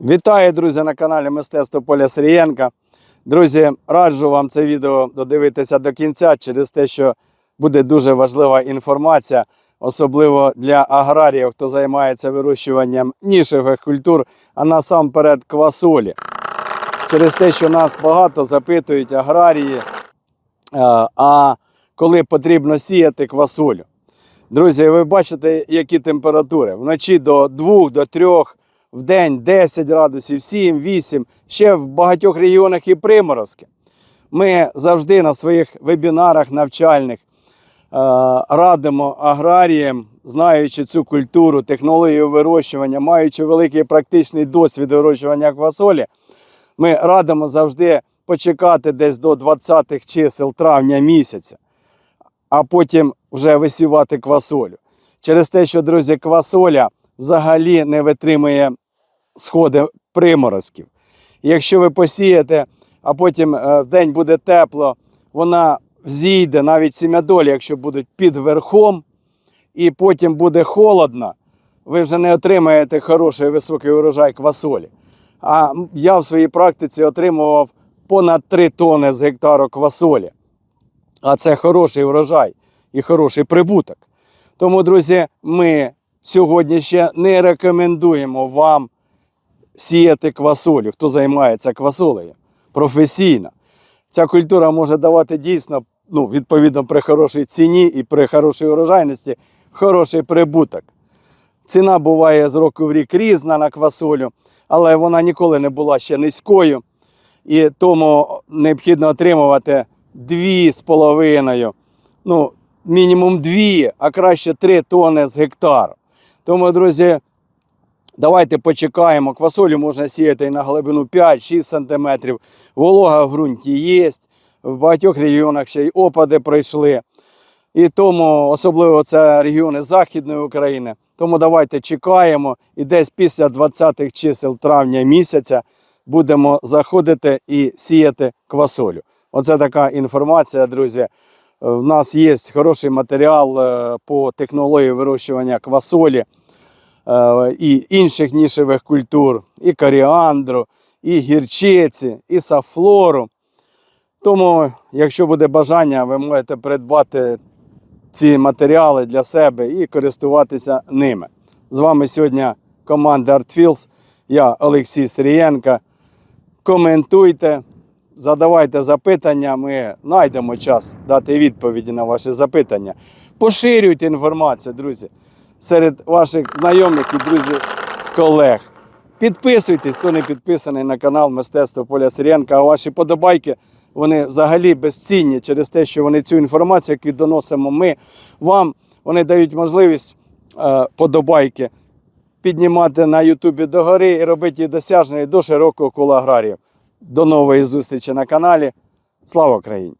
Вітаю, друзі, на каналі Мистецтво Поля Сирієнка. Друзі, раджу вам це відео додивитися до кінця через те, що буде дуже важлива інформація, особливо для аграріїв, хто займається вирощуванням нішевих культур, а насамперед квасолі. Через те, що нас багато запитують аграрії, е, а коли потрібно сіяти квасолю. Друзі, ви бачите, які температури. Вночі до 2, до 3, в день 10 градусів, 7, 8, ще в багатьох регіонах і приморозки. Ми завжди на своїх вебінарах навчальних е, радимо аграріям, знаючи цю культуру, технологію вирощування, маючи великий практичний досвід вирощування квасолі, ми радимо завжди почекати десь до 20-х чисел травня місяця, а потім вже висівати квасолю. Через те, що, друзі, квасоля взагалі не витримує сходи приморозків. Якщо ви посієте, а потім е, в день буде тепло, вона взійде навіть сім'ядолі, якщо будуть під верхом, і потім буде холодно, ви вже не отримаєте хороший високий урожай квасолі. А я в своїй практиці отримував понад 3 тони з гектару квасолі. А це хороший врожай і хороший прибуток. Тому, друзі, ми сьогодні ще не рекомендуємо вам сіяти квасолю, хто займається квасолею професійно. Ця культура може давати дійсно, ну, відповідно, при хорошій ціні і при хорошій урожайності хороший прибуток. Ціна буває з року в рік різна на квасолю, але вона ніколи не була ще низькою. І тому необхідно отримувати дві з половиною, ну, мінімум дві, а краще три тони з гектару. Тому, друзі, давайте почекаємо. Квасолю можна сіяти і на глибину 5-6 см. Волога в ґрунті є. В багатьох регіонах ще й опади пройшли. І тому особливо це регіони Західної України. Тому давайте чекаємо і десь після 20-х чисел травня місяця будемо заходити і сіяти квасолю. Оце така інформація, друзі. В нас є хороший матеріал е, по технології вирощування квасолі і інших нішевих культур, і коріандру, і гірчиці, і сафлору. Тому, якщо буде бажання, ви можете придбати ці матеріали для себе і користуватися ними. З вами сьогодні команда ArtFields, я Олексій Сирієнко. Коментуйте, задавайте запитання, ми знайдемо час дати відповіді на ваші запитання. Поширюйте інформацію, друзі, серед ваших знайомих і друзів, колег. Підписуйтесь, хто не підписаний на канал Мистецтво Поля Сирієнка, а ваші подобайки вони взагалі безцінні через те, що вони цю інформацію, яку доносимо ми вам, вони дають можливість е, подобайки піднімати на Ютубі догори і робити її досяжною до широкого кола аграріїв. До нової зустрічі на каналі. Слава Україні!